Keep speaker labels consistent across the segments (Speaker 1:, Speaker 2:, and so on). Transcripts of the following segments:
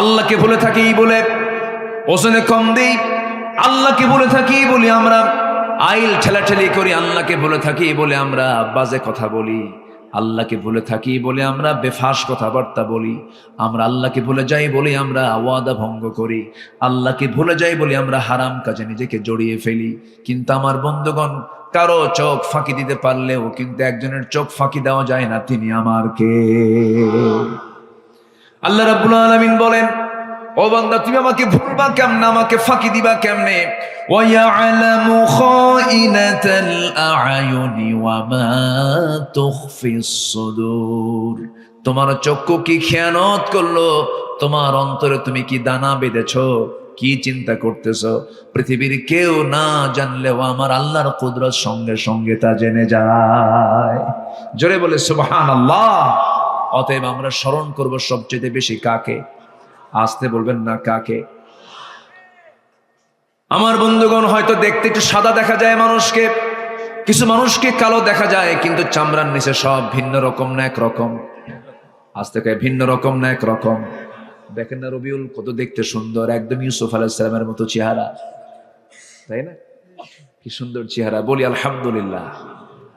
Speaker 1: আল্লাহকে বলে থাকি বলে, ওজনে কম দেই, আল্লাহকে বলে থাকি বলি আমরা, আইল ঠেলাঠেলি করি, আল্লাহকে বলে থাকি বলে আমরা, বাজে কথা বলি, আল্লাহকে ভুলে থাকি বলে আমরা, বেফাস কথাবার্তা বলি, আমরা আল্লাহকে ভুলে যাই বলে আমরা ওয়াদা ভঙ্গ করি, আল্লাহকে ভুলে যাই বলে আমরা হারাম কাজে নিজেকে জড়িয়ে ফেলি, কিন্তু আমার বন্ধুগণ, কারও চোখ ফাঁকি দিতে পারলেও কিন্তু একজনের চোখ ফাঁকি দেওয়া যায় না, তিনি আমার কে আল্লাহ রাব্বুল আলামিন বলেন ও বান্দা তুমি আমাকে ভুলবা কেমনে আমাকে ফাঁকি দিবা কেমনে وَيَعْلَمُ خَائِنَةَ الْأَعْيُنِ وَمَا تُخْفِي الصُّدُورُ তোমার চক্ষু কি খেয়ানত করলো তোমার অন্তরে তুমি কি দানা বেঁধেছো কি চিন্তা করতেছো পৃথিবীর কেউ না জানলেও আমার আল্লাহর কুদরত সঙ্গে সঙ্গে তা জেনে যায় জোরে বলে সুবহান আল্লাহ অতএব আমরা স্মরণ করব সবচেয়ে বেশি কাকে? আসতে বলবেন না কাকে? আমার বন্ধুগণ, হয়তো দেখতে একটু সাদা দেখা যায় মানুষকে, কিছু মানুষকে কালো দেখা যায়, কিন্তু চামড়ার নিচে সব ভিন্ন রকম না এক রকম। আজ থেকে ভিন্ন রকম না এক রকম। দেখেন না রবিউল, কত দেখতে সুন্দর, একদম ইউসুফ আলাইসালামের মতো চেহারা। তাই না? কি সুন্দর চেহারা, বলি আলহামদুলিল্লাহ।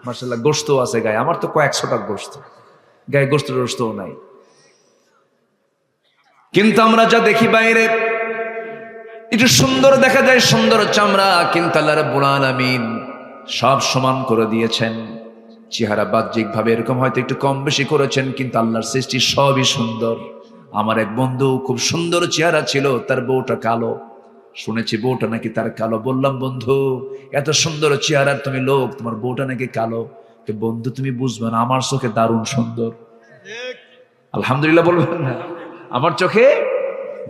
Speaker 1: মার্শাল্লাহ গোস্ত আছে গায়ে, আমার তো কয়েকশোটা গোস্ত গায়ে গোস্ত টোস্তও নাই। কিন্তু আমরা যা দেখি বাইরে, একটু সুন্দর দেখা যায়, সুন্দর চামড়া, কিন্তু আল্লাহ রাব্বুল আলামিন সব সমান করে দিয়েছেন। চেহারা বাহ্যিক ভাবে এরকম হয়তো একটু কম বেশি করেছেন, কিন্তু আল্লাহর সৃষ্টি সবই সুন্দর। আমার এক বন্ধু খুব সুন্দর চেহারা ছিল, তার বউটা কালো। শুনেছি বউটা নাকি তার কালো। বললাম, বন্ধু, এত সুন্দর চেহারার তুমি লোক, তোমার বউটা নাকি কালো। বন্ধু, তুমি বুঝবে না, আমার চোখে দারুণ সুন্দর। আলহামদুলিল্লাহ বলবেন না। আমার চোখে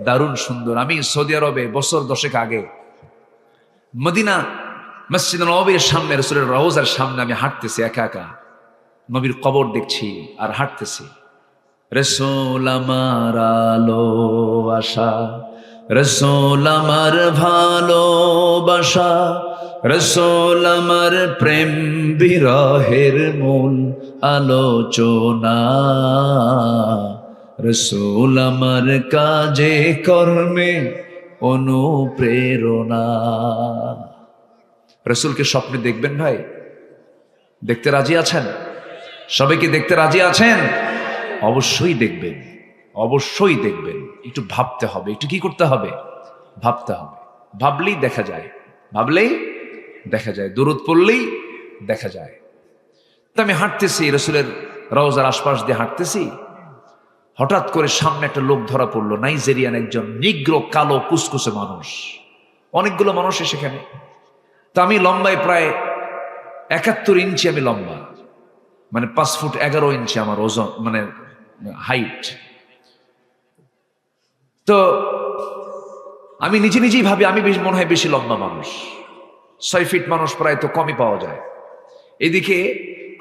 Speaker 1: দারুণ সুন্দর। আমি সৌদি আরবে বছর দশেক আগে মদিনা মসজিদ নবীর সামনে, রসুলের রওজার সামনে আমি হাঁটতেছি, একা একা। নবীর কবর দেখছি আর হাঁটতেছি। রসুল আমার আলো, আশা। রসুল আমার ভালোবাসা। রসুল আমার প্রেম বিরহের মূল আলোচনা। রসুল আমার কাজে কর্মে অনুপ্রেরণা। রসুলকে স্বপ্নে দেখবেন ভাই? দেখতে রাজি আছেন? সবাই কি দেখতে রাজি আছেন? অবশ্যই দেখবেন অবশ্যই দেখবেন। একটু ভাবতে হবে, একটু কি করতে হবে? ভাবতে হবে, ভাবলেই দেখা যায়, ভাবলেই দেখা যায়। দূরত পড়লেই দেখা যায়। তো আমি হাঁটতেছি, রসুলের রওজার আশপাশ দিয়ে হাঁটতেছি। হঠাৎ করে সামনে একটা লোক ধরা পড়ল, নাইজেরিয়ান একজন নিগ্র, কালো, কুসকুসে মানুষ। অনেকগুলো মানুষ সেখানে। তা আমি লম্বায় প্রায় একাত্তর ইঞ্চি আমি লম্বা। মানে পাঁচ ফুট এগারো ইঞ্চি আমার ওজন মানে হাইট। তো আমি নিজে নিজেই ভাবি, আমি মনে হয় বেশি লম্বা মানুষ। ছয় ফিট মানুষ প্রায় তো কমই পাওয়া যায়। এদিকে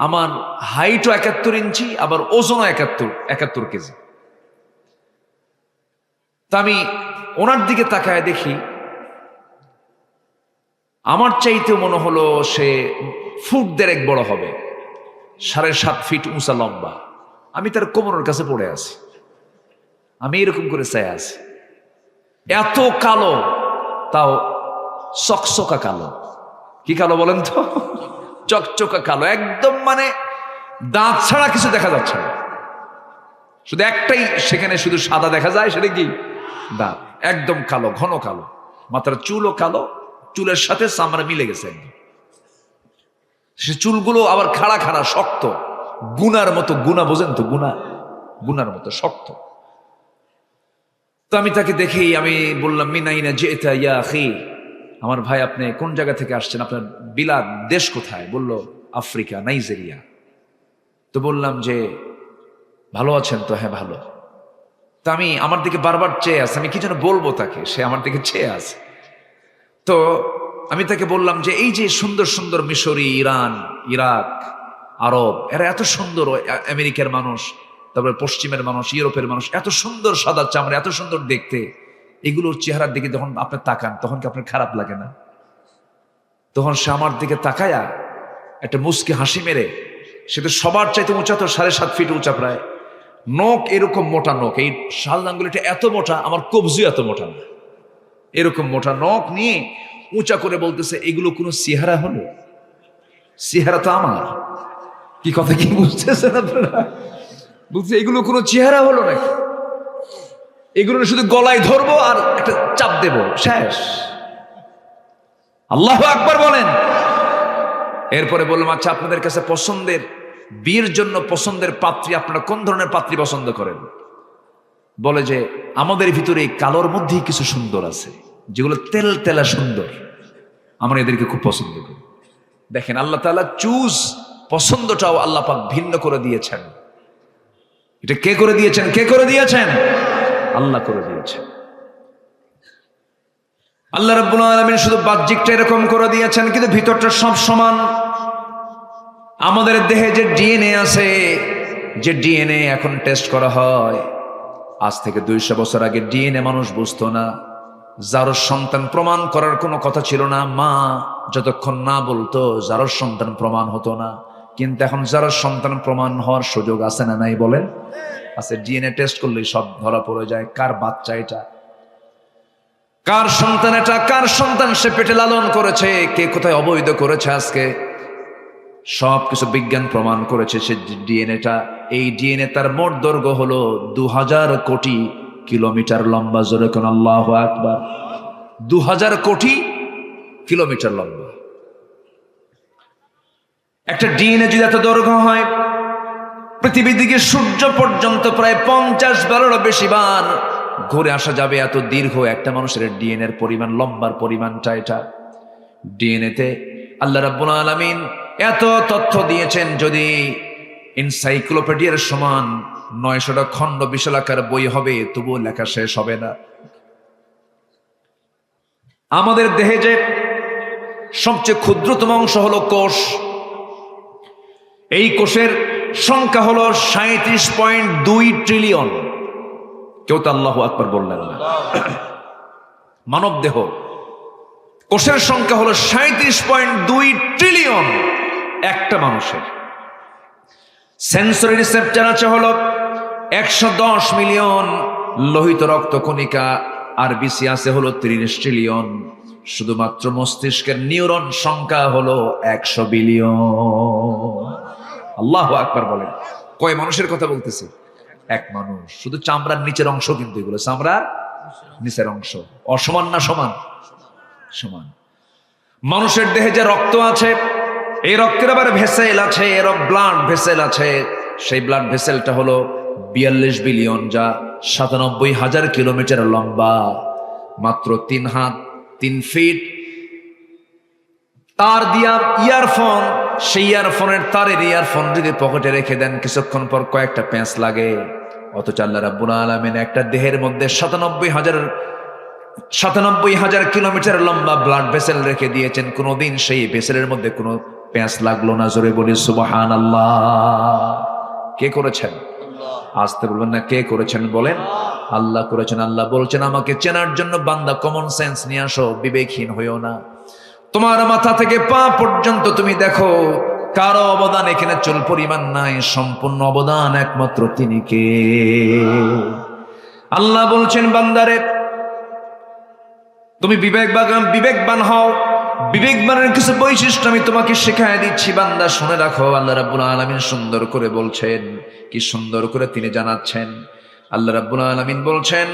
Speaker 1: আমার হাইটও একাত্তর ইঞ্চি, আবার ওজনও একাত্তর একাত্তর কেজি। তা আমি ওনার দিকে তাকায় দেখি, আমার চাইতে মনে হলো সে ফুট দেড়েক বড় হবে, সাড়ে সাত ফিট উঁচা লম্বা। আমি তার কোমরের কাছে পড়ে আছি। আমি এরকম করে চাই আছি। এত কালো, তাও চকচকা কালো। কি কালো বলেন তো? চকচকা কালো, একদম মানে দাঁত ছাড়া কিছু দেখা যাচ্ছে না। শুধু একটাই, সেখানে শুধু সাদা দেখা যায়, সেটা কি? দাঁত। একদম কালো, ঘন কালো। মাথার চুলও কালো, চুলের সাথে চামড়া মিলে গেছে সে চুলগুলো আবার খাড়া খাড়া, শক্ত। গুনার মতো, গুনা বোঝেন তো, গুনা। গুনার মতো, শক্ত। তো আমি তাকে দেখেই আমি বললাম, মিনাইনা যে এটা ইয়া আমার ভাই আপনি কোন জায়গা থেকে আসছেন? আপনার বিলাদ দেশ কোথায়? বলল, আফ্রিকা, নাইজেরিয়া। তো বললাম যে, ভালো আছেন তো? হ্যাঁ ভালো। তা আমি আমার দিকে বারবার চেয়ে আছে। আমি কি যেন বলব তাকে? সে আমার দিকে চেয়ে আছে। তো আমি তাকে বললাম যে, এই যে সুন্দর সুন্দর মিশরি, ইরান, ইরাক, আরব, এরা এত সুন্দর আমেরিকার মানুষ, তারপরে পশ্চিমের মানুষ, ইউরোপের মানুষ, এত সুন্দর সাদা চামড়া এত সুন্দর দেখতে। এগুলোর চেহারার দিকে যখন আপনি তাকান, তখন কি আপনার খারাপ লাগে না? তখন সে আমার দিকে তাকায়া একটা মুসকে হাসি মেরে, সে তো সবার চাইতে উঁচা তো সাড়ে সাত ফিট উঁচা প্রায়। নখ এরকম মোটা নখ, এই শাল আঙ্গুলিটা এত মোটা, আমার কবজি এত মোটা না। এরকম মোটা নখ নিয়ে উঁচা করে বলতেছে, এগুলো কোনো চেহারা হলো? চেহারা তো আমার। কি কথা কি বুঝতেছেন আপনারা? বুঝতে এগুলো কোনো চেহারা হলো নাকি? এগুলো শুধু গলায় ধরবো আর একটা চাপ দেব। শেষ। আল্লাহ আকবার বলেন। এরপরে বললাম আচ্ছা আপনাদের কাছে পছন্দের বিয়ের জন্য পছন্দের পাত্রী আপনারা কোন ধরনের পাত্রী পছন্দ করেন? বলে যে, আমাদের ভিতরে এই কালোর মধ্যেই কিছু সুন্দর আছে, যেগুলো তেল তেলা সুন্দর। আমরা এদেরকে খুব পছন্দ করি। দেখেন, আল্লাহ তাআলা চুজ পছন্দটাও আল্লাহ পাক ভিন্ন করে দিয়েছেন। এটা কে করে দিয়েছেন? কে করে দিয়েছেন? আল্লাহ করে দিয়েছেন। আল্লাহ রাব্বুল আলামিন শুধু বাহ্যিকটা এরকম করে দিয়েছেন, কিন্তু ভিতরটা সব সমান। আমাদের দেহে যে ডিএনএ আছে, যে ডিএনএ এখন টেস্ট করা হয়, আজ থেকে দুইশো বছর আগে ডিএনএ মানুষ বুঝতো না। যার সন্তান প্রমাণ করার কোনো কথা ছিল না, মা যতক্ষণ না বলতো যার সন্তান প্রমাণ হতো না। কিন্তু এখন যারা সন্তান প্রমাণ হওয়ার সুযোগ আছে না নাই বলেন? আছে ডিএনএ টেস্ট করলেই সব ধরা পড়ে যায়। কার বাচ্চা এটা? কার সন্তান এটা? কার সন্তান সে পেটে লালন করেছে? কে কোথায় অবৈধ করেছে আজকে? সব কিছু বিজ্ঞান প্রমাণ করেছে সে ডিএনএটা এই ডিএনএ তার মোট দৈর্ঘ্য হলো দু হাজার কোটি কিলোমিটার লম্বা। জোরে কোন আল্লাহ আকবার। দু হাজার কোটি কিলোমিটার লম্বা। একটা ডিএনএ যদি এত দৈর্ঘ্য হয় পৃথিবী দিকে সূর্য পর্যন্ত প্রায় পঞ্চাশ বারেরও বেশি বার ঘুরে আসা যাবে এত দীর্ঘ একটা মানুষের ডিএনএ এর পরিমাণ, লম্বার পরিমাণটা এটা। ডিএনএতে আল্লাহ রাব্বুল আলামিন এত তথ্য দিয়েছেন যদি এনসাইক্লোপিডিয়ার সমান নয়শোটা খণ্ড বিশালাকার বই হবে, তবুও লেখা শেষ হবে না। আমাদের দেহে যে সবচেয়ে ক্ষুদ্রতম অংশ হলো কোষ এই কোষের সংখ্যা হলো সাঁত্রিশ পয়েন্ট দুই ট্রিলিয়ন। কেউ তো আল্লাহ আকবর বললেন না। মানব দেহ। কোষের সংখ্যা হলো সাঁত্রিশ পয়েন্ট দুই ট্রিলিয়ন একটা মানুষের। সেন্সরি রিসেপ্টার আছে হলো একশো দশ মিলিয়ন। লোহিত রক্ত কণিকা আর বিসি আছে হলো ত্রিশ ট্রিলিয়ন। শুধুমাত্র মস্তিষ্কের নিউরন সংখ্যা হলো একশো বিলিয়ন। আল্লাহ আকবার বলেন। কয় মানুষের কথা বলতেছে? এক মানুষ। শুধু চামড়ার নিচের অংশ কিন্তু এগুলো। চামড়ার নিচের অংশ। অসমান না সমান? সমান। মানুষের দেহে যে রক্ত আছে, এই রক্তের আবার ভেসেল আছে এর ব্লাড ভেসেল আছে। সেই ব্লাড ভেসেলটা হলো বিয়াল্লিশ বিলিয়ন যা সাতানব্বই হাজার কিলোমিটার লম্বা। মাত্র তিন হাত, তিন ফিট তার দিয়া ইয়ারফোন, সেই ইয়ারফোনের তারের ইয়ারফোন যদি পকেটে রেখে দেন, কিছুক্ষণ পর কয়েকটা প্যাঁচ লাগে। অথচ আল্লাহ রাব্বুল আলামিন একটা দেহের মধ্যে সাতানব্বই হাজার সাতানব্বই হাজার কিলোমিটার লম্বা ব্লাড ভেসেল রেখে দিয়েছেন। কোনোদিন সেই ভেসেলের মধ্যে কোনো প্যাঁচ লাগল না। জোরে বলি সুবাহান আল্লাহ কে করেছেন? আসতে বলবেন না, কে করেছেন বলেন? আল্লাহ করেছেন, আল্লাহ বলছেন, আমাকে চেনার জন্য বান্দা কমন সেন্স নিয়ে আসো, বিবেকহীন হইও না। তোমার মাথা থেকে পা পর্যন্ত তুমি দেখো, কারও অবদান এখানে চুল পরিমাণ নাই, সম্পূর্ণ অবদান একমাত্র তিনি কে? আল্লাহ বলছেন, বান্দারে, তুমি বিবেকবান বিবেকবান হও। বিবেকবানের কিছু বৈশিষ্ট্য আমি তোমাকে শেখায় দিচ্ছি, বান্দা, শুনে রাখো, আল্লাহ রাব্বুল আলামিন সুন্দর করে বলছেন, কি সুন্দর করে তিনি জানাচ্ছেন। আল্লাহ রাব্বুল আলামিন বলছেন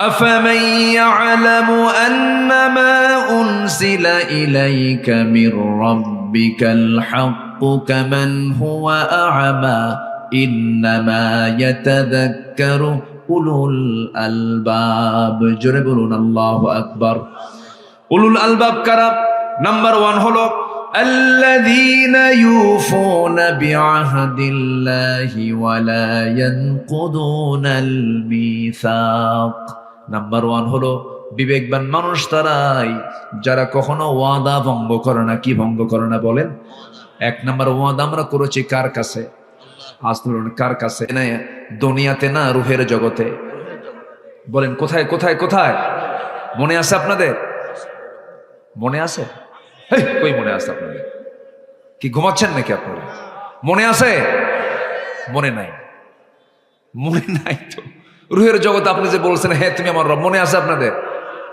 Speaker 1: أفمن يعلم أن ما أنزل إليك من ربك الحق كمن هو أعمى إنما يتذكر أولو الألباب جربون الله أكبر أولو الألباب كرب نمبر وان هلو الذين يوفون بعهد الله ولا ينقضون الميثاق নাম্বার ওয়ান হলো বিবেকবান মানুষ তারাই, যারা কখনো ওয়াদা ভঙ্গ করে না। কি ভঙ্গ করে না বলেন? এক নাম্বার ওয়াদা আমরা করেছি কার কাছে? আজ ধরুন কার কাছে? না, দুনিয়াতে না, রুহের জগতে। বলেন, কোথায় কোথায় কোথায়? মনে আছে আপনাদের? মনে আছে? কই মনে আছে আপনাদের? কি ঘুমাচ্ছেন নাকি আপনারা? মনে আছে? মনে নাই। মনে নাই তো। রুহের জগতে আপনি যে বলছেন হ্যাঁ তুমি আমার রব। মনে আছে আপনাদের?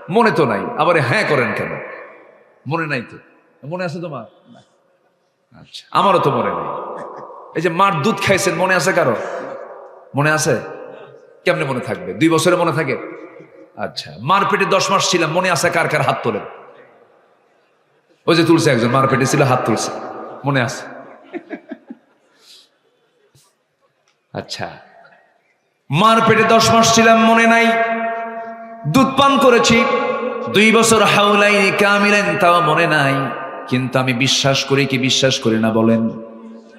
Speaker 1: মনে তো নাই। আবার হ্যাঁ করেন কেন? মনে নাই তো? মনে আছে তোমার? আচ্ছা আমারও তো মনে নেই। এই যে মার দুধ খাইছেন, মনে আছে কারও? মনে আছে? কেমনে মনে থাকবে? দুই বছরে মনে থাকে? আচ্ছা মার পেটে দশ মাস ছিলাম, মনে আছে কার কার হাত তোলেন? ওই যে তুলছে একজন, মার পেটে ছিল, হাত তুলছে। মনে আছে? আচ্ছা মার পেটে দশ মাস ছিলাম, মনে নাই। দুধ পান করেছি। দুই বছর হাউলাইনি কামিলেন, তাও মনে নাই। কিন্তু আমি বিশ্বাস করি কি বিশ্বাস করি না বলেন?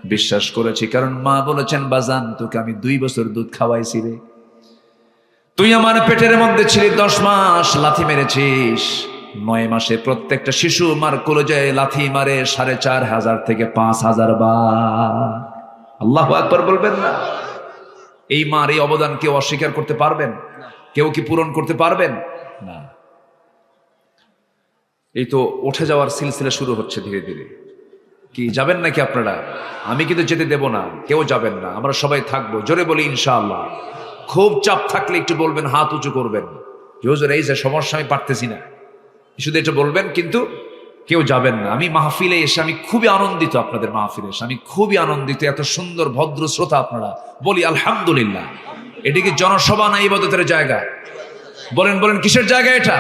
Speaker 1: বিশ্বাস করেছি, কারণ মা বলেছেন, বাজান, তোকে আমি দুই বছর দুধ খাওয়াইছি রে। তুই আমার পেটের মধ্যে ছিলি, দশ মাস লাথি মেরেছিস। নয় মাসে প্রত্যেকটা শিশু মার কলেজায় লাথি মারে সাড়ে চার হাজার থেকে পাঁচ হাজার বার। আল্লাহ একবার বলবেন না? এই মার এই অবদান কেউ অস্বীকার করতে পারবেন? কেউ কি পূরণ করতে পারবেন? না। এই তো উঠে যাওয়ার সিলসিলা শুরু হচ্ছে ধীরে ধীরে। কি, যাবেন নাকি আপনারা? আমি কিন্তু যেতে দেব না, কেউ যাবেন না, আমরা সবাই থাকব। জোরে বলি ইনশাআল্লাহ। খুব চাপ থাকলে একটু বলবেন, হাত উঁচু করবেন। এই যে সমস্যা, আমি পারতেছি না। শুধু এটা বলবেন, কিন্তু কেউ যাবেন না। আমি মাহফিলে এসে আমি খুবই আনন্দিত আপনাদের মাহফিলে এসে। আমি খুবই আনন্দিত, এত সুন্দর, ভদ্র শ্রোতা আপনারা। বলি, আলহামদুলিল্লাহ। এটি কি জনসভা না ইবাদতের জায়গা? বলেন বলেন, কিসের জায়গা এটা?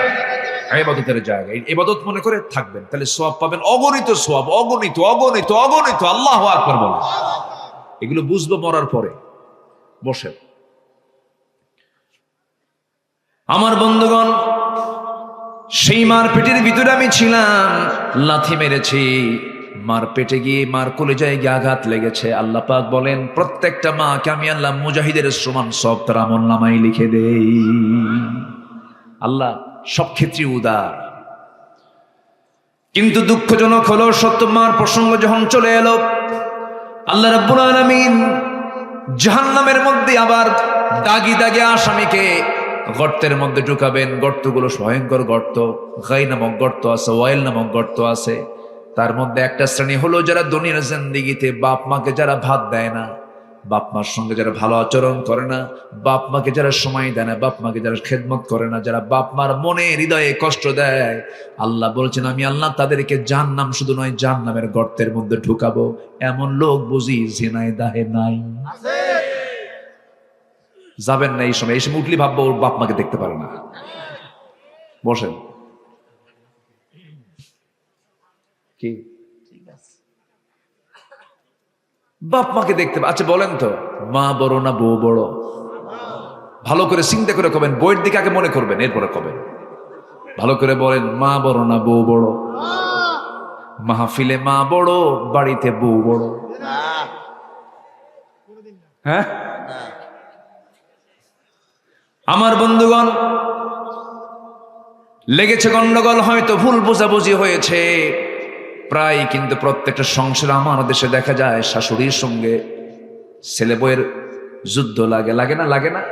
Speaker 1: এবাদতের জায়গা। এবাদত মনে করে থাকবেন। তাহলে সোয়াব পাবেন অগণিত সোয়াব অগণিত অগণিত অগণিত। আল্লাহ আকবার বলেন। এগুলো বুঝব মরার পরে। বসে আমার বন্ধুগণ সেই মার পেটের ভিতরে আমি ছিলাম। লাথি মেরেছি। মার পেটে গিয়ে মার কলেজায় গিয়ে আঘাত লেগেছে। আল্লাহ পাক বলেন, প্রত্যেকটা মাকে আমি আল্লাহ মুজাহিদের সমান সব তার আমল নামাই লিখে দেই। আল্লাহ সব ক্ষেত্রে উদার। কিন্তু দুঃখজনক হলো, সত্য মার প্রসঙ্গ যখন চলে এলো, আল্লাহ রাব্বুল আলামিন জাহান্নামের মধ্যে আবার দাগি দাগে আসামিকে গর্তের মধ্যে ঢুকাবেন, গর্তগুলো ভয়ঙ্কর গর্ত গাই নামক গর্ত আছে, ওয়াইল নামক গর্ত আছে। তার মধ্যে একটা শ্রেণি হলো যারা দুনিয়ার জিন্দিগিতে বাপ মাকে যারা ভাত দেয় না, বাপ মার সঙ্গে যারা ভালো আচরণ করে না, বাপ মাকে যারা সময় দেয় না, বাপ মাকে যারা খেদমত করে না, যারা বাপ মার মনে হৃদয়ে কষ্ট দেয়। আল্লাহ বলছেন, আমি আল্লাহ তাদেরকে জান নাম শুধু নয় জান নামের গর্তের মধ্যে ঢুকাবো। এমন লোক বুঝি জেনায় দাহে নাই যাবেন না এই সময়। এই সময় উঠলি ভাববো ওর বাপ মাকে দেখতে পারে না। বসেন। কি? বাপ মাকে দেখতে আচ্ছা বলেন তো মা বড় না বউ বড়? ভালো করে চিন্তা করে কবেন। বইয়ের দিকে আগে মনে করবেন এরপরে কবেন। ভালো করে বলেন মা বড় না বউ বড়? মাহফিলে মা বড় বাড়িতে বউ বড়? হ্যাঁ? আমার বন্ধুগণ, লেগেছে গন্ডগোল, হয়তো ভুল বোঝাবুঝি হয়েছে। প্রায় কিন্তু প্রত্যেকটা সংসার আমার দেশে দেখা যায়, শাশুড়ির সঙ্গে ছেলে বইয়ের যুদ্ধ লাগে লাগে না লাগে না?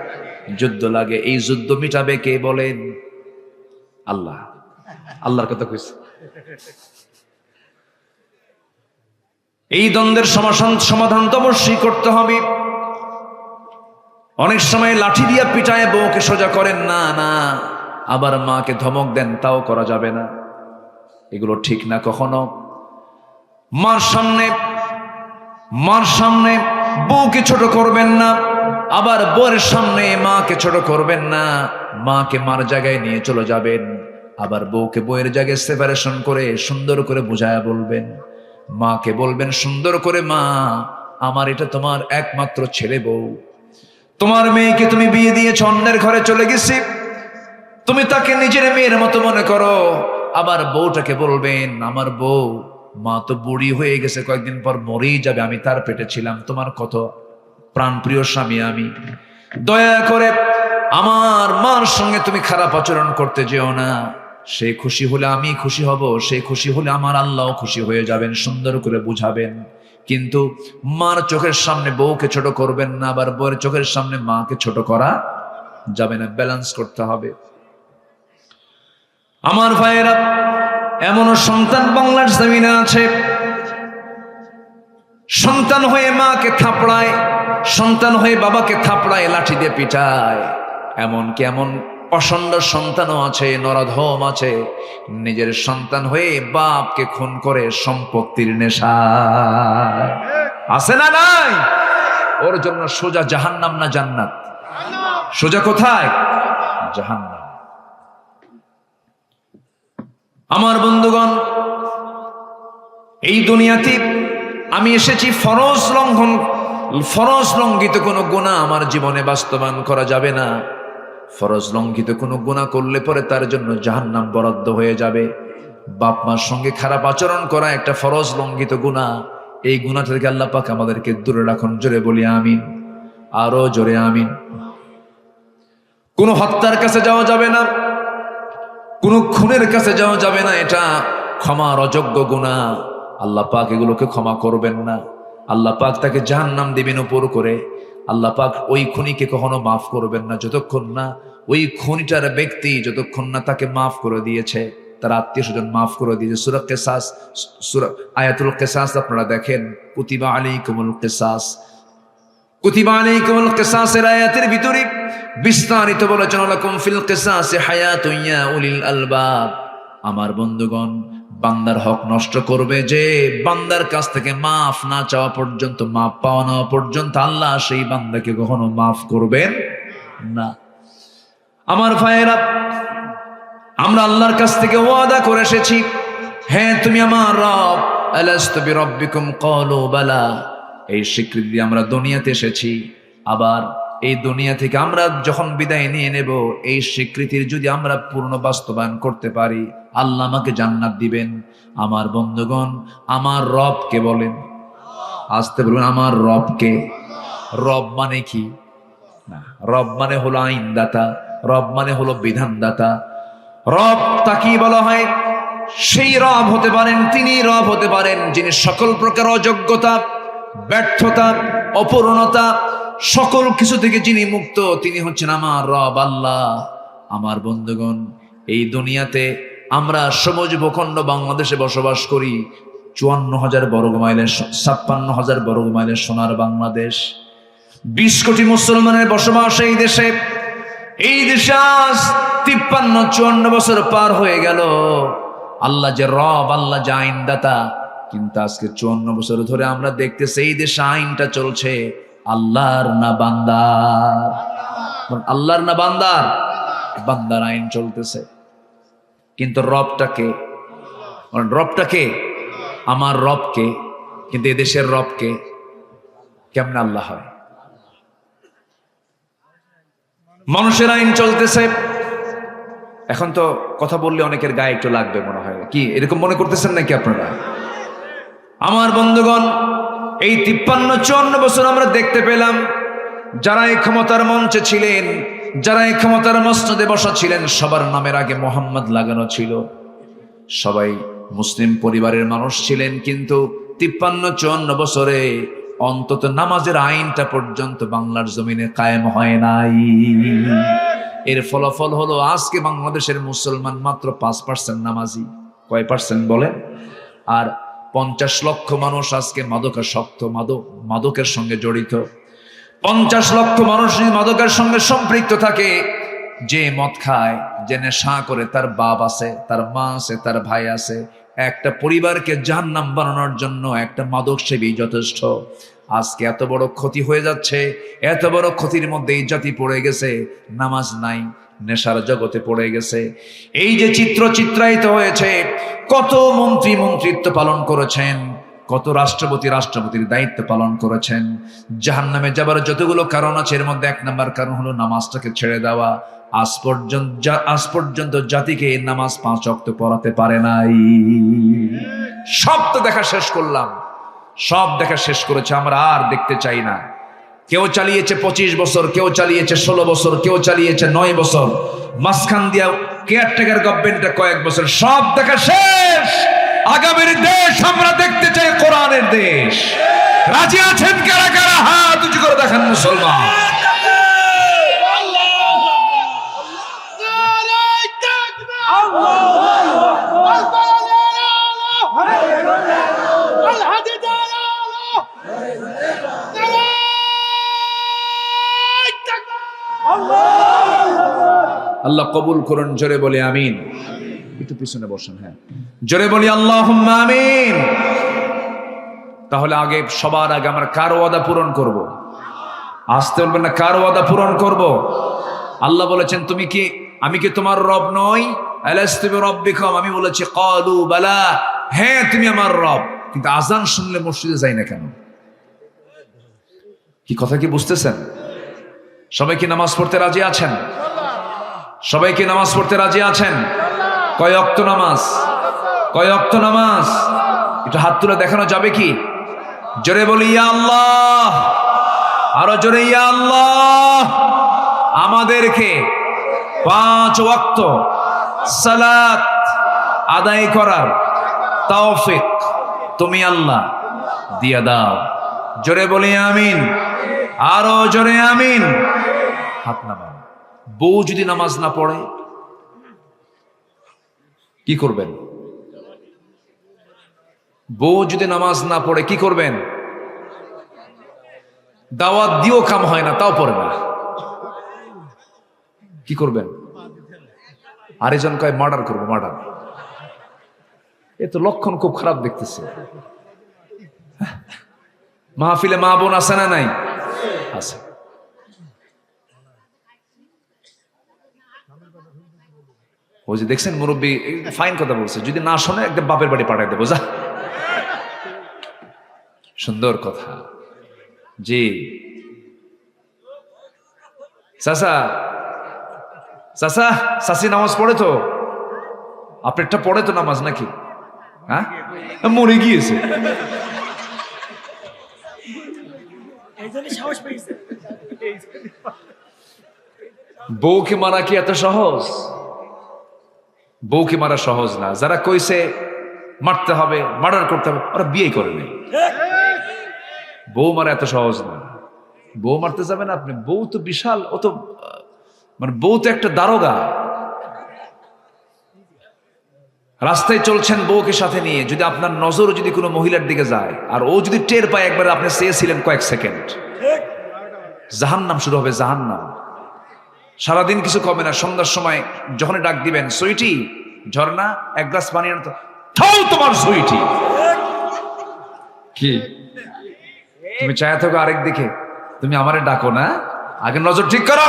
Speaker 1: যুদ্ধ লাগে, এই যুদ্ধ মিটাবে কে বলেন? আল্লাহ। আল্লাহর কথা কইছে। এই দ্বন্দ্বের সমাধান সমাধান তো অবশ্যই করতে হবে। অনেক সময় লাঠি দিয়া পিটায় বউকে সোজা করেন, না না, আবার মাকে ধমক দেন, তাও করা যাবে না। এগুলো ঠিক না কখনো। মার সামনে মার সামনে বউকে ছোট করবেন না, আবার বউয়ের সামনে মাকে ছোট করবেন না। মাকে মার জায়গায় নিয়ে চলে যাবেন, আবার বউকে বউয়ের জায়গায় সেপারেশন করে সুন্দর করে বুঝায়া বলবেন। মাকে বলবেন, সুন্দর করে মা, আমার এটা তোমার একমাত্র ছেলে বউ। তোমার মেয়েকে তুমি বিয়ে দিয়েছ অন্যের ঘরে চলে গেছি। তুমি তাকে নিজের মেয়ের মতো মনে করো। আবার বউটাকে বলবেন, আমার বউ, মা তো বুড়ি হয়ে গেছে, কয়েকদিন পর মরেই যাবে, আমি তার পেটে ছিলাম। তোমার কত প্রাণপ্রিয় স্বামী আমি। দয়া করে আমার মার সঙ্গে তুমি খারাপ আচরণ করতে যেও না। সে খুশি হলে আমি খুশি হব, সে খুশি হলে আমার আল্লাহ খুশি হয়ে যাবেন, সুন্দর করে বুঝাবেন। কিন্তু মার চোখের সামনে বউকে ছোট করবেন না, আবার বউয়ের চোখের সামনে মাকে ছোট করা যাবে না ব্যালেন্স করতে হবে। আমার ভাইয়েরা, এমনও সন্তান বাংলার জমিনে আছে। সন্তান হয়ে মাকে থাপড়ায়, সন্তান হয়ে বাবাকে থাপড়ায়, লাঠি দিয়ে পিটায়। এমন এমন অসন্ড সন্তানও আছে নরধম আছে। নিজের সন্তান হয়ে বাপকে খুন করে সম্পত্তির নেশা। আছে না নাই? ওর জন্য সোজা জাহান্নাম না জান্নাত? সোজা কোথায়? জাহান্নাম। আমার বন্ধুগণ, এই দুনিয়াতে আমি এসেছি ফরজ লঙ্ঘন, ফরজ লঙ্ঘিত কোনো গুণা আমার জীবনে বাস্তবায়ন করা যাবে না। ফরজ লঙ্ঘিত কোনো গুণা করলে পরে তার জন্য জাহান্নাম বরাদ্দ হয়ে যাবে। বাপ মার সঙ্গে খারাপ আচরণ করা একটা ফরজ লঙ্ঘিত গুণা এই গুণা থেকে আল্লাহ পাক আমাদেরকে দূরে রাখুন, জোরে বলি আমিন। আরও জোরে আমিন। কোনো হত্যার কাছে যাওয়া যাবে না, কোনো খুনের কাছে যাওয়া যাবে না, এটা ক্ষমার অযোগ্য গুণা আল্লাহ পাক এগুলোকে ক্ষমা করবেন না। আল্লাহ পাক তাকে জাহান নাম দিবেন উপর করে। আল্লাহ পাক ওই খুনিকে কখনো মাফ করবেন না, যতক্ষণ না ওই খুনিটার ব্যক্তি যতক্ষণ না তাকে মাফ করে দিয়েছে, তার আত্মীয় স্বজন মাফ করে দিয়েছে। সুরত কেসাস, সুরা আয়াতুল কেসাস আপনারা দেখেন, কুতিবা আলী কুমুল কেসাস। কুতিবা আয়াতের ভিতরে বলেছেন আলবাব। আমার বন্ধুগণ বান্দার হক নষ্ট করবে যে বান্দার কাছ থেকে মাফ না চাওয়া পর্যন্ত, মাফ পাওয়া না পর্যন্ত আল্লাহ সেই বান্দাকে কখনো মাফ করবেন না। আমার ভাইয়েরা, আমরা আল্লাহর কাছ থেকে ওয়াদা করে এসেছি হ্যাঁ তুমি আমার রব, আলাস্তু বিরব্বিকুম, কলো, বালা। এই স্বীকৃতি আমরা দুনিয়াতে এসেছি, আবার এই দুনিয়া থেকে আমরা যখন বিদায় নিয়ে নেব, এই স্বীকৃতির যদি আমরা পূর্ণ বাস্তবায়ন করতে পারি, আল্লাহ আমাকে জান্নাত দিবেন। আমার বন্ধুগণ, আমার রবকে বলেন। আসতে বলবেন, আমার রবকে। রব মানে কি? না, রব মানে হলো আইনদাতা, রব মানে হলো বিধানদাতা। রব তাকেই বলা হয়। সেই রব হতে পারেন, তিনি রব হতে পারেন, যিনি সকল প্রকার অযোগ্যতা, ব্যর্থতা, অপূর্ণতা সকল কিছু থেকে যিনি মুক্ত, তিনি হচ্ছেন আমার রব আল্লাহ। আমার বন্ধুগণ, এই দুনিয়াতে আমরা সবুজ ভূখণ্ড বাংলাদেশে বসবাস করি। চুয়ান্ন হাজার বর্গ মাইলের ছাপ্পান্ন হাজার বর্গ মাইলের সোনার বাংলাদেশ। বিশ কোটি মুসলমানের বসবাস এই দেশে। এই দেশে আজ তিপ্পান্ন, চুয়ান্ন বছর পার হয়ে গেল। আল্লাহ যে রব, আল্লাহ যে আইনদাতা, কিন্তু আজকে চুয়ান্ন বছর ধরে আমরা দেখতেছি এই দেশে আইনটা চলছে। আল্লাহর না বান্দার? আল্লাহর না বান্দার? বান্দার আইন চলতেছে। কিন্তু রবটাকে রবটাকে আমার রবকে কিন্তু এদেশের রবকে কেমন আল্লাহ হয়? মানুষের আইন চলতেছে। এখন তো কথা বললে অনেকের গায়ে একটু লাগবে মনে হয়। কি, এরকম মনে করতেছেন নাকি আপনারা? আমার বন্ধুগণ এই তিপ্পান্ন চুয়ান্ন বছর আমরা দেখতে পেলাম, যারা এই ক্ষমতার মঞ্চে ছিলেন, যারা এই ক্ষমতার মসনদে বসা ছিলেন, সবার নামের আগে মোহাম্মদ লাগানো ছিল। সবাই মুসলিম পরিবারের মানুষ ছিলেন, কিন্তু তিপ্পান্ন চুয়ান্ন বছরে অন্তত নামাজের আইনটা পর্যন্ত বাংলার জমিনে কায়েম হয় নাই। এর ফলাফল হলো, আজকে বাংলাদেশের মুসলমান মাত্র পাঁচ পার্সেন্ট নামাজি। কয় পার্সেন্ট বলেন? আর পঞ্চাশ লক্ষ মানুষ আজকে মাদকাসক্ত মাদক, মাদকের সঙ্গে জড়িত। পঞ্চাশ লক্ষ মানুষ মাদকের সঙ্গে সম্পৃক্ত থাকে, যে মদ খায়, যে নেশা করে, তার বাপ আছে, তার মা আছে, তার ভাই আছে, একটা পরিবারকে যার নাম বানানোর জন্য একটা মাদক সেবী যথেষ্ট। আজকে এত বড় ক্ষতি হয়ে যাচ্ছে, এত বড় ক্ষতির মধ্যে এই জাতি পড়ে গেছে, নামাজ নাই নেশার জগতে পড়ে গেছে। এই যে চিত্র চিত্রায়িত হয়েছে, কত মন্ত্রী মন্ত্রিত্ব পালন করেছেন, কত রাষ্ট্রপতি রাষ্ট্রপতির দায়িত্ব পালন করেছেন। জাহান নামে যাবার যতগুলো কারণ আছে, এর মধ্যে এক নাম্বার কারণ হলো নামাজটাকে ছেড়ে দেওয়া। আজ পর্যন্ত আজ পর্যন্ত জাতিকে এই নামাজ পাঁচ অক্ত পড়াতে পারে নাই। সব তো দেখা শেষ করলাম। সব দেখা শেষ করেছে, আমরা আর দেখতে চাই না। কেউ চালিয়েছে পঁচিশ বছর, কেউ চালিয়েছে ষোলো বছর, কেউ চালিয়েছে নয় বছর। মাঝখান দিয়া কেয়ারটেকার গভর্নমেন্টটা কয়েক বছর। সব দেখা শেষ। আগামীর দেশ আমরা দেখতে চাই কোরআনের দেশ। রাজি আছেন কারা কারা? হাত উঁচু করে দেখান মুসলমান। আল্লাহ কবুল করুন, জোরে বলে আমিন। একটু পিছনে বসেন হ্যাঁ। জোরে বলি আল্লাহ আমিন। তাহলে আগে সবার আগে আমরা কার ওয়াদা পূরণ করব। আসতে বলবেন না, কার ওয়াদা পূরণ করব। আল্লাহ বলেছেন, তুমি কি, আমি কি তোমার রব নই? রব্বিকুম আমি বলেছি, ক্বালু বালা। হ্যাঁ তুমি আমার রব। কিন্তু আজান শুনলে মসজিদে যাই না কেন? কি কথা কি বুঝতেছেন? সবাই কি নামাজ পড়তে রাজি আছেন? সবাই কি নামাজ পড়তে রাজি আছেন? কয় অক্ত নামাজ? কয় অক্ত নামাজ? একটু হাত তুলে দেখানো যাবে কি? জোরে বলি, ইয়া আল্লাহ! আরও জোরে, ইয়া আল্লাহ! আমাদেরকে পাঁচ ওয়াক্ত সালাত আদায় করার তৌফিক তুমি আল্লাহ দিয়া দাও। জোরে বলি, আমিন। আরও জোরে, আমিন। হাত নামান বউ যদি নামাজ না পড়ে, কি করবেন? বউ যদি নামাজ না পড়ে, কি করবেন? দাওয়াত দিয়েও কাম হয় না, তাও পড়ে না। কি করবেন? আরেকজন কয় মার্ডার করব মার্ডার এ তো লক্ষণ খুব খারাপ দেখতেছে। মাহফিলে মা বোন আছে না নাই আছে ওই যে দেখছেন মুরব্বী ফাইন কথা বলছে, যদি না শোনে একটা বাপের বাড়ি পাঠাই দেবো, যা। সুন্দর কথা। জি। চাচা চাচা, চাচি নামাজ পড়ে তো? আপনারটা পড়ে তো নামাজ নাকি? হ্যাঁ? মরে গিয়েছে। বউকে মারা কি এত সহজ? বউকে মারা সহজ না। যারা কইছে মারতে হবে, মার্ডার করতে হবে, ওরা বিয়ে করে নেই। বউ মারা এত সহজ না। বউ মারতে যাবেন আপনি। বউ তো বিশাল ও তো মানে বউ তো একটা দারোগা। রাস্তায় চলছেন বউকে সাথে নিয়ে। যদি আপনার নজর যদি কোনো মহিলার দিকে যায়, আর ও যদি টের পায় একবার আপনি চেয়েছিলেন কয়েক সেকেন্ড। জাহান্নাম শুরু হবে জাহান্নাম। সারাদিন কিছু কমে না, সন্ধ্যার সময় যখন ডাক দিবেন, সুইটি? ঝর্ণা, এক গ্লাস পানি আনো তো। থাও তোমার সুইটি। কি? তুমি চায় থাকো আরেক দিকে। তুমি আমারে ডাকো না। আগে নজর ঠিক করো।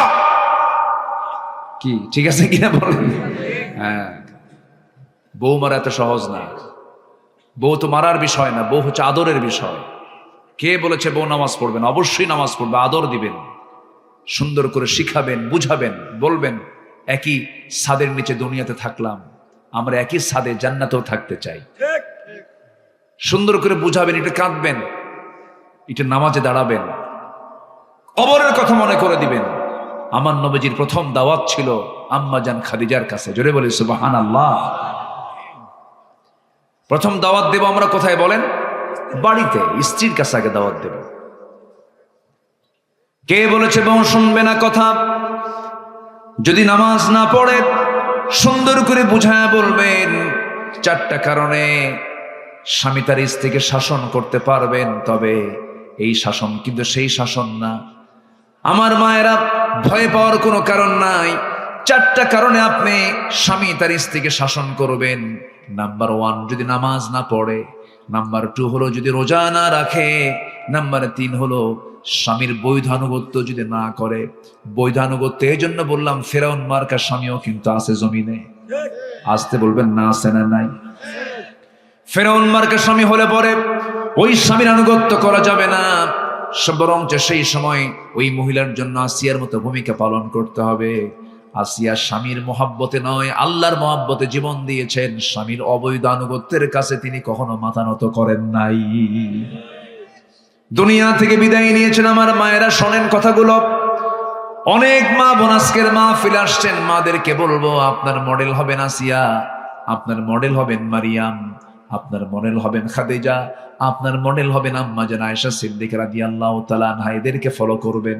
Speaker 1: কি, ঠিক আছে কিনা বলেন হ্যাঁ। বউ মারা এত সহজ না। বউ তো মারার বিষয় না, বউ হচ্ছে আদরের বিষয়। কে বলেছে বউ নামাজ পড়বেন অবশ্যই নামাজ পড়বে, আদর দিবেন। সুন্দর করে শিখাবেন বুঝাবেন বলবেন একই সাদের নিচে দুনিয়াতে থাকলাম আমরা একই ছাদে জান্নাতেও থাকতে চাই। সুন্দর করে বুঝাবেন এটা কাঁদবেন এটা নামাজে দাঁড়াবেন কবরের কথা মনে করে দিবেন। আমার নবীজির প্রথম দাওয়াত ছিল আম্মা জান খাদিজার কাছে জোরে বলি সুবাহান আল্লাহ প্রথম দাওয়াত দেব আমরা কোথায় বলেন? বাড়িতে স্ত্রীর কাছে আগে দাওয়াত দেব। কে বলেছে বউ শুনবে না কথা? যদি নামাজ না পড়ে, সুন্দর করে বুঝায় বলবেন, চারটা কারণে স্বামী তার স্ত্রীকে শাসন করতে পারবেন, তবে এই শাসন কিন্তু সেই শাসন না। আমার মায়েরা ভয় পাওয়ার কোনো কারণ নাই। চারটা কারণে আপনি স্বামী তার স্ত্রীকে শাসন করবেন। নাম্বার ওয়ান, যদি নামাজ না পড়ে, নাম্বার টু হলো যদি রোজা না রাখে, নাম্বার তিন হলো স্বামীর বৈধানুগত্য যদি না করে, বৈধানুগত্য এই জন্য বললাম, ফেরাউন মার্কা স্বামীও কিন্তু আছে জমিনে। আসতে বলবেন, না আছে না নাই? ফেরাউন মার্কা স্বামী হলে পরে ওই স্বামীর আনুগত্য করা যাবে না। বরঞ্চ সেই সময় ওই মহিলার জন্য আসিয়ার মতো ভূমিকা পালন করতে হবে। আসিয়া স্বামীর মহাব্বতে নয়, আল্লাহর মহাব্বতে জীবন দিয়েছেন। স্বামীর অবৈধ আনুগত্যের কাছে তিনি কখনো মাথা নত করেন নাই। দুনিয়া থেকে বিদায় নিয়েছেন আমার মায়েরা, শোনেন কথাগুলো। অনেক মা বোনাস্কের মা ফিরে আসছেন। মাদেরকে বলব, আপনার মডেল হবেন আসিয়া, আপনার মডেল হবেন মারিয়াম, আপনার মডেল হবেন খাদিজা, আপনার মডেল হবেন আম্মা যেন আয়েশা সিদ্দিক রাদিয়াল্লাহু তাআলা আনহা, এদেরকে ফলো করবেন।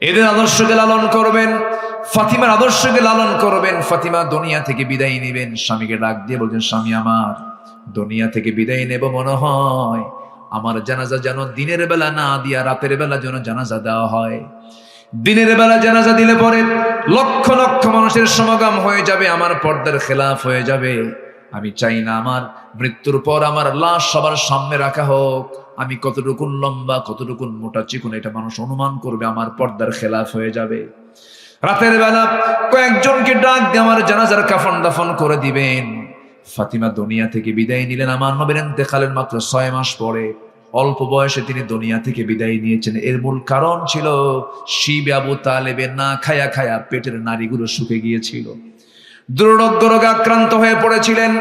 Speaker 1: এদের আদর্শকে লালন করবেন, ফাতিমার আদর্শকে লালন করবেন। ফাতিমা দুনিয়া থেকে বিদায় নেবেন। স্বামীকে ডাক দিয়ে বলছেন, স্বামী আমার, দুনিয়া থেকে বিদায় নেব মনে হয়। আমার জানাজা যেন দিনের বেলা না দিয়া, রাতের বেলা যেন জানাজা দেওয়া হয়। দিনের বেলা জানাজা দিলে পরে লক্ষ লক্ষ মানুষের সমাগম হয়ে যাবে, আমার পর্দার খেলাফ হয়ে যাবে। আমি চাই না আমার মৃত্যুর পর আমার লাশ সবার সামনে রাখা হোক। আমি কতটুকু লম্বা, কতটুকুন মোটা চিকুন, এটা মানুষ অনুমান করবে, আমার পর্দার খেলাফ হয়ে যাবে। রাতের বেলা কয়েকজনকে ডাক দিয়ে আমার জানাজার কাফন দাফন করে দিবেন। ফাতিমা দুনিয়া থেকে বিদায় নিলেন। আমার নবীর ইন্তেকালের মাত্র ছয় মাস পরে। অল্প বয়সে তিনি দুনিয়া থেকে বিদায় নিয়েছেন। এর মূল কারণ ছিল, শিব আবু তালেবে না খায়া খায়া পেটের নারীগুলো শুকে গিয়েছিল। দুরোগ্য রোগে আক্রান্ত হয়ে পড়েছিলেন।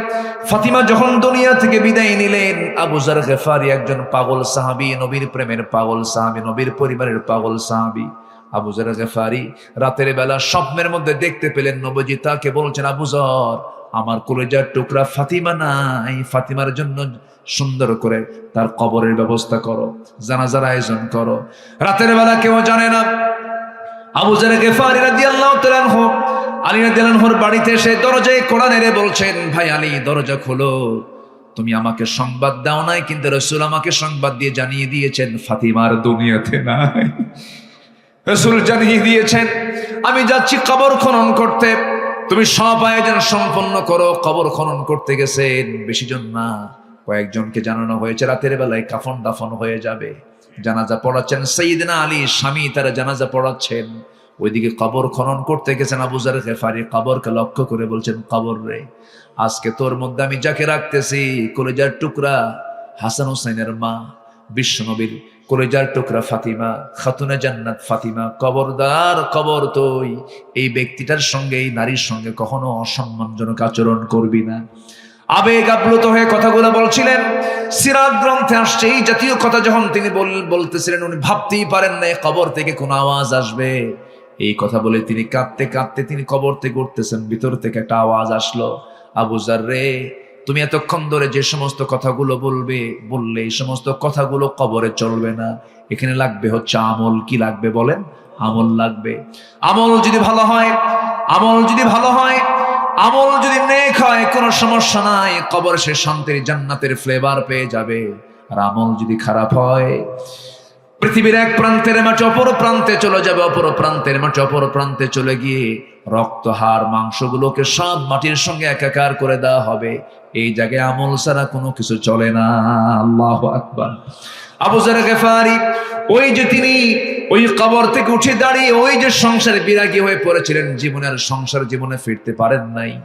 Speaker 1: ফাতিমা যখন দুনিয়া থেকে বিদায় নিলেন, আবু জার গেফারি একজন পাগল সাহাবি, নবীর প্রেমের পাগল সাহাবি, নবীর পরিবারের পাগল সাহাবি। আবু জার গেফারি রাতের বেলা স্বপ্নের মধ্যে দেখতে পেলেন নবজি, তাকে বলছেন, আবু জর আমার কলেজার টুকরা ফাতিমা নাই। ফাতিমার জন্য সুন্দর করে তার কবরের ব্যবস্থা করো, জানাজার আয়োজন করো। রাতের বেলা কেউ জানে না, আবু জার গেফারি রাদিয়াল্লাহু তাআলা আনহু, আলী রাদিয়াল্লাহুর বাড়িতে এসে দরজায় কোড়া নেড়ে বলছেন, ভাই আলী, দরজা খোলো। তুমি আমাকে সংবাদ দাও নাই, কিন্তু রসুল আমাকে সংবাদ দিয়ে জানিয়ে দিয়েছেন, ফাতিমার দুনিয়াতে নাই। রসুল জানিয়ে দিয়েছেন, আমি যাচ্ছি কবর খনন করতে। তুমি সব আয়োজন সম্পন্ন করো, কবর খনন করতে গেছেন। বেশি জন না, কয়েকজনকে জানানো হয়েছে, রাতের বেলায় কাফন দাফন হয়ে যাবে। জানাজা পড়াচ্ছেন, সঈদিনা আলী স্বামী তারা জানাজা পড়াচ্ছেন। ওইদিকে কবর খনন করতে গেছেন আবুজার গেফারি, কবরকে লক্ষ্য করে বলছেন, কবর রে, আজকে তোর মধ্যে আমি যাকে রাখতেছি, কলেজার টুকরা হাসান হোসেনের মা, বিশ্বনবীর কলেজার টুকরা ফাতিমা, খাতুনে জান্নাত ফাতিমা, কবরদার কবর তুই। এই ব্যক্তিটার সঙ্গে, এই নারীর সঙ্গে কখনো অসম্মানজনক আচরণ করবি না। আবেগ আপ্লুত হয়ে কথাগুলো বলছিলেন। সিরাত গ্রন্থে আসছে, এই জাতীয় কথা যখন তিনি বল- বলতেছিলেন, উনি ভাবতেই পারেন না কবর থেকে কোনো আওয়াজ আসবে। এই কথা বলে তিনি কাঁদতে কাঁদতে তিনি কবর থেকে উঠতেছেন, ভিতর থেকে একটা আওয়াজ আসলো। আবুজার রে তুমি এতক্ষণ ধরে যে সমস্ত কথাগুলো বলবে, বললে এই সমস্ত কথাগুলো কবরে চলবে না। এখানে লাগবে হচ্ছে আমল। কি লাগবে বলেন? আমল লাগবে। আমল যদি ভালো হয়, আমল যদি ভালো হয়, আমল যদি নেক হয়, কোনো সমস্যা নাই, কবর সে শান্তির জান্নাতের ফ্লেভার পেয়ে যাবে। আর আমল যদি খারাপ হয়, পৃথিবীর এক প্রান্তের মাঠে অপর প্রান্তে চলে যাবে, অপর প্রান্তের মাঠে অপর প্রান্তে চলে গিয়ে রক্ত, হাড়, মাংসগুলোকে সব মাটির সঙ্গে একাকার করে দেওয়া হবে। এই জায়গায় আমল ছাড়া কোনো কিছু চলে না। আল্লাহ আকবার। আবু জার ওই যে তিনি ওই কবর থেকে উঠে দাঁড়িয়ে ওই যে সংসারে বিরাগী হয়ে পড়েছিলেন জীবনের সংসার জীবনে ফিরতে পারেন নাই।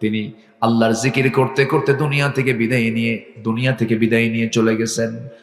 Speaker 1: তিনি আল্লাহর জিকির করতে করতে দুনিয়া থেকে বিদায় নিয়ে, দুনিয়া থেকে বিদায় নিয়ে চলে গেছেন।